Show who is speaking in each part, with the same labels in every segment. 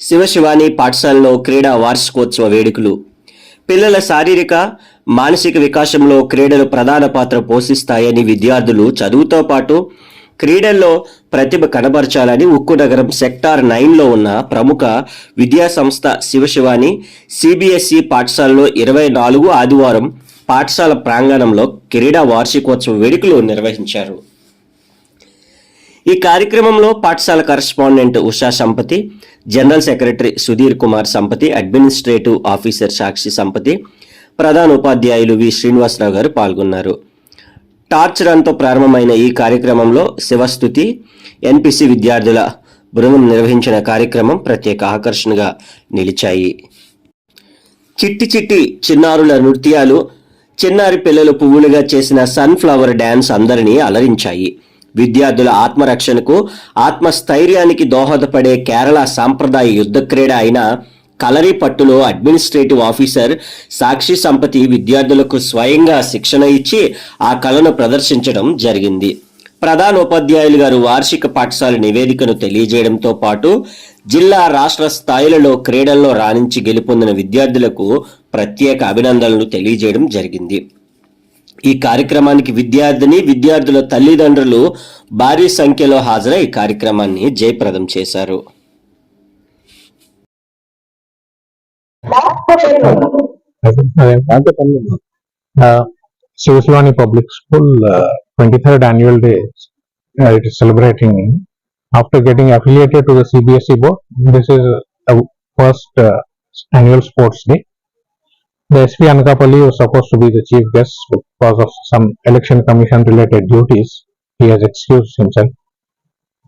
Speaker 1: శివశివాని పాఠశాలలో క్రీడా వార్షికోత్సవ వేడుకలు. పిల్లల శారీరక మానసిక వికాసంలో క్రీడలు ప్రధాన పాత్ర పోషిస్తాయని విద్యార్థులు చదువుతో పాటు క్రీడల్లో ప్రతిభ కనబరచాలని ఉక్కు నగరం సెక్టార్ నైన్లో ఉన్న ప్రముఖ విద్యా సంస్థ శివశివాని సిబిఎస్ఈ పాఠశాలలో ఇరవై నాలుగు ఆదివారం పాఠశాల ప్రాంగణంలో క్రీడా వార్షికోత్సవ వేడుకలు నిర్వహించారు. ఈ కార్యక్రమంలో పాఠశాల correspondent Usha Sampathi general secretary Sudheer Kumar Sampathi administrative officer Sakshi Sampathi ప్రధాన ఉపాధ్యాయులు వి శ్రీనివాసరావు గారు పాల్గొన్నారు. టార్చ్ రన్తో ప్రారంభమైన ఈ కార్యక్రమంలో శివస్థుతి ఎన్పిసి విద్యార్థుల బృందం నిర్వహించిన కార్యక్రమం ప్రత్యేక ఆకర్షణగా నిలిచాయి. చిట్టి చిట్టి చిన్నారుల నృత్యాలు చిన్నారి పిల్లలు పువ్వులుగా చేసిన సన్ఫ్లవర్ డ్యాన్స్ అందరినీ అలరించాయి. విద్యార్థుల ఆత్మరక్షణకు ఆత్మస్థైర్యానికి దోహదపడే కేరళ సాంప్రదాయ యుద్ధ క్రీడ అయిన కలరీ పట్టులో అడ్మినిస్ట్రేటివ్ ఆఫీసర్ సాక్షి సంపతి విద్యార్థులకు స్వయంగా శిక్షణ ఇచ్చి ఆ కళను ప్రదర్శించడం జరిగింది. ప్రధాన ఉపాధ్యాయులు గారు వార్షిక పాఠశాల నివేదికను తెలియజేయడంతో పాటు జిల్లా రాష్ట్ర స్థాయిలలో క్రీడల్లో రాణించి గెలుపొందిన విద్యార్థులకు ప్రత్యేక అభినందనలు తెలియజేయడం జరిగింది. ఈ కార్యక్రమానికి విద్యార్థిని విద్యార్థుల తల్లిదండ్రులు భారీ సంఖ్యలో హాజరై కార్యక్రమాన్ని జయప్రదం చేశారు.
Speaker 2: శివస్లోని public school twenty third annual day it celebrating after getting affiliated to the CBSE board this is first annual sports day The SP Anakapalli was supposed to be the chief guest because of some election commission related duties. He has excused himself.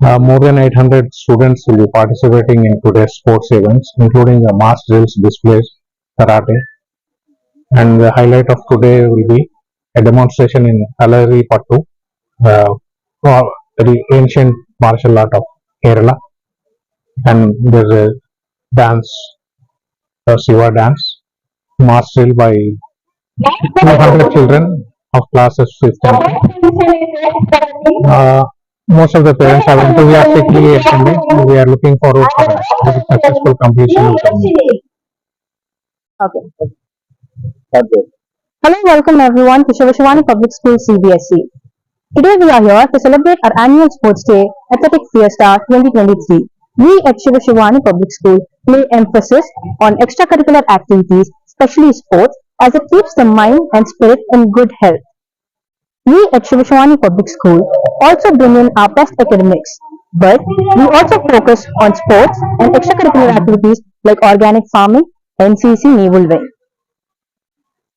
Speaker 2: Uh, more than 800 students will be participating in today's sports events, including the mass drills displays, karate, and the highlight of today will be a demonstration in Kalari Pattu, uh, uh, ancient martial art of Kerala, and there's a dance, a Siva dance, mass by 200 children of classes 5th and 10th. Uh, most of the parents have enthusiastically attended. We are looking forward for a successful completion of the
Speaker 3: Okay. Hello, welcome everyone to Shivashivani Public School CBSE. E. Today we are here to celebrate our annual sports day, Athletic Fiesta 2023. We at Shivashivani Public School lay emphasis on extracurricular activities, especially sports, as it keeps the mind and spirit in good health. We at Shivashivani Public School also bring in our best academics, but we also focus on sports and extracurricular activities like organic farming, NCC Naval Wing.